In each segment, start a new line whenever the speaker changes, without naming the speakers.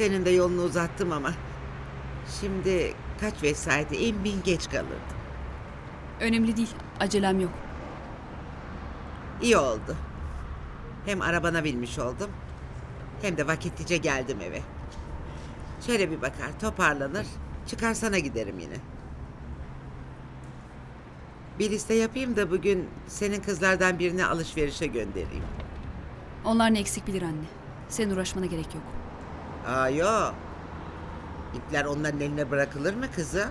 Senin de yolunu uzattım ama. Şimdi kaç vesayete in bin geç kalırdım.
Önemli değil. Acelem yok.
İyi oldu. Hem arabana binmiş oldum. Hem de vakitlice geldim eve. Şöyle bir bakar toparlanır. Çıkar sana giderim yine. Bir liste yapayım da bugün senin kızlardan birini alışverişe göndereyim.
Onlar ne eksik bilir anne. Senin uğraşmana gerek yok.
Aa yo. İpler onların eline bırakılır mı kızım?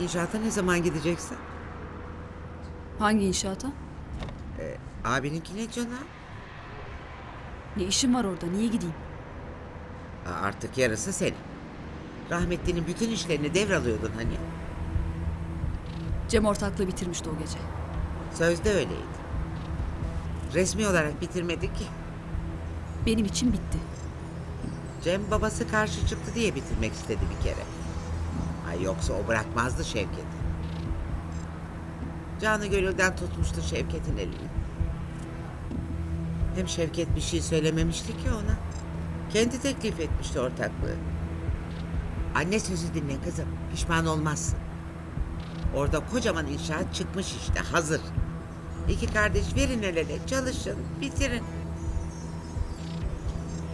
İnşaata ne zaman gideceksin?
Hangi inşaata?
Abininkine canım.
Ne işim var orada? Niye gideyim?
Aa, Artık yarısı senin. Rahmetlinin bütün işlerini devralıyordun hani.
Cem ortaklığı bitirmişti o gece.
Sözde öyleydi. Resmi olarak bitirmedik ki.
Benim için bitti.
Cem babası karşı çıktı diye bitirmek istedi bir kere. Ay yoksa o bırakmazdı Şevket'i. Canı gönülden tutmuştu Şevket'in elini. Hem Şevket bir şey söylememişti ki ona. Kendi teklif etmişti ortaklığı. Anne sözü dinle kızım. Pişman olmazsın. Orada kocaman inşaat çıkmış işte hazır. İki kardeş verin el ele çalışın bitirin.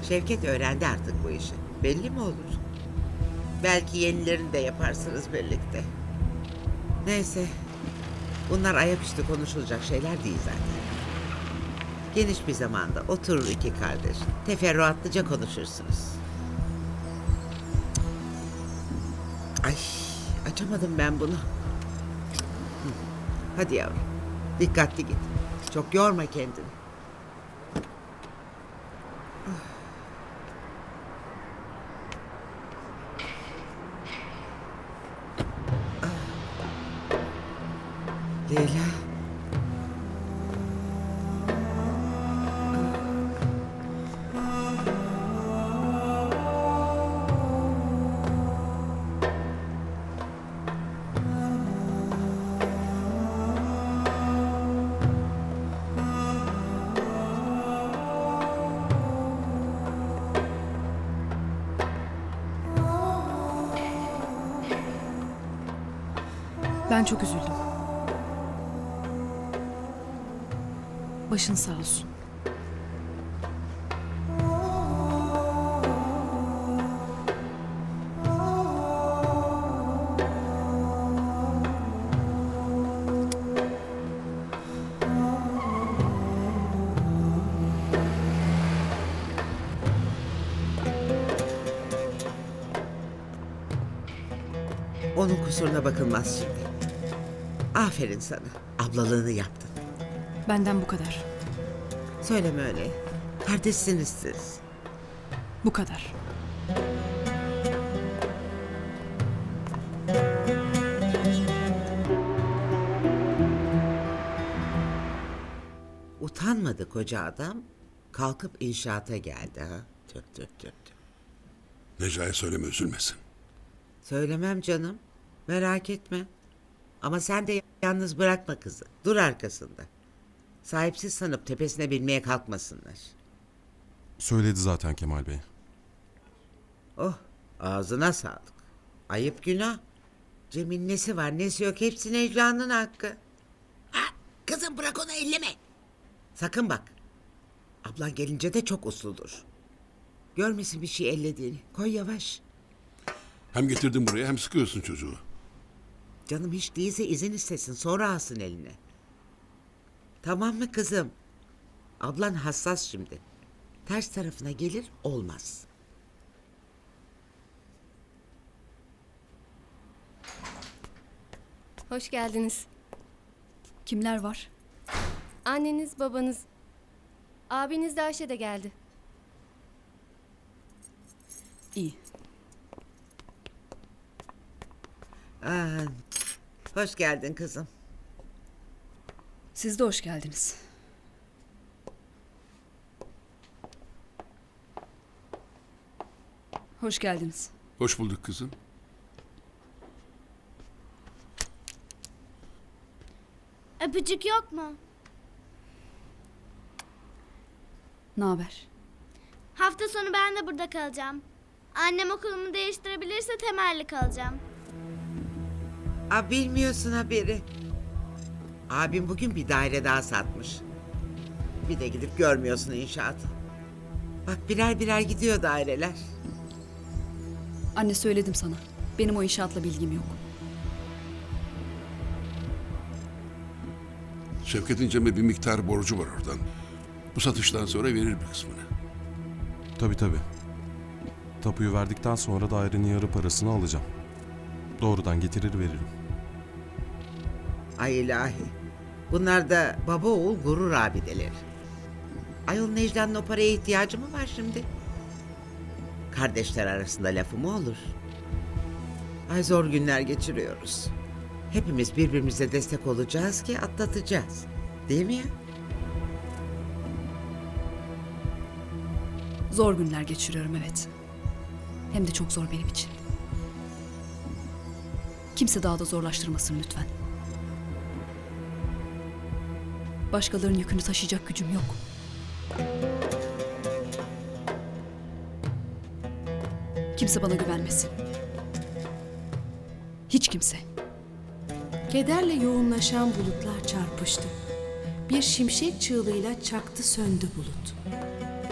Şevket öğrendi artık bu işi. Belli mi olur? Belki yenilerini de yaparsınız birlikte. Neyse. Bunlar ayaküstü konuşulacak şeyler değil zaten. Geniş bir zamanda oturur iki kardeş. Teferruatlıca konuşursunuz. Ay açamadım ben bunu. Hadi yavrum. Dikkatli git. Çok yorma kendini. Leyla.
Ben çok üzüldüm. Başın sağ olsun.
Onun kusuruna bakılmaz şimdi. Aferin sana. Ablalığını yaptın.
Benden bu kadar.
Söyleme öyle. Kardeşsiniz siz.
Bu kadar.
Utanmadı koca adam. Kalkıp inşaata geldi ha. Tüh tüh tüh tüh.
Necla'ya söyleme üzülmesin.
Söylemem canım. Merak etme. Ama sen de yalnız bırakma kızı. Dur arkasında. Sahipsiz sanıp tepesine binmeye kalkmasınlar.
Söyledi zaten Kemal Bey.
Oh ağzına sağlık. Ayıp günah. Cem'in nesi var nesi yok hepsi Necla'nın hakkı. Ha, kızım bırak onu elleme. Sakın bak. Ablan gelince de çok usludur. Görmesin bir şey ellediğini. Koy yavaş.
Hem getirdin buraya hem sıkıyorsun çocuğu.
Canım hiç değilse izin istesin sonra alsın eline. Tamam mı kızım? Ablan hassas şimdi. Ters tarafına gelir olmaz.
Hoş geldiniz.
Kimler var?
Anneniz, babanız. Abiniz de Ayşe de geldi.
İyi.
Aa, hoş geldin kızım.
Siz de hoş geldiniz. Hoş geldiniz.
Hoş bulduk kızım.
Öpücük yok mu?
Ne haber?
Hafta sonu ben de burada kalacağım. Annem okulumu değiştirebilirse temelli kalacağım.
Aa, bilmiyorsun haberi. Abim bugün bir daire daha satmış. Bir de gidip görmüyorsun inşaatı. Bak birer birer gidiyor daireler.
Anne söyledim sana. Benim o inşaatla bilgim yok.
Şevket'in Cem'e bir miktar borcu var oradan. Bu satıştan sonra verir bir kısmını.
Tabii tabii. Tapuyu verdikten sonra dairenin yarı parasını alacağım. Doğrudan getirir veririm.
Ay ilahi. Bunlar da baba oğul gurur abideleri. Ayol Necla'nın o paraya ihtiyacı mı var şimdi? Kardeşler arasında lafı mı olur? Ay zor günler geçiriyoruz. Hepimiz birbirimize destek olacağız ki atlatacağız. Değil mi ya?
Zor günler geçiriyorum evet. Hem de çok zor benim için. Kimse daha da zorlaştırmasın lütfen. Başkalarının yükünü taşıyacak gücüm yok. Kimse bana güvenmesin. Hiç kimse.
Kederle yoğunlaşan bulutlar çarpıştı. Bir şimşek çığlığıyla çaktı söndü bulut.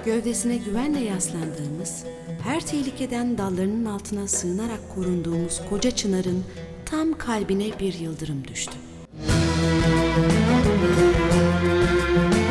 Gövdesine güvenle yaslandığımız, her tehlikeden dallarının altına sığınarak korunduğumuz koca çınarın tam kalbine bir yıldırım düştü. Müzik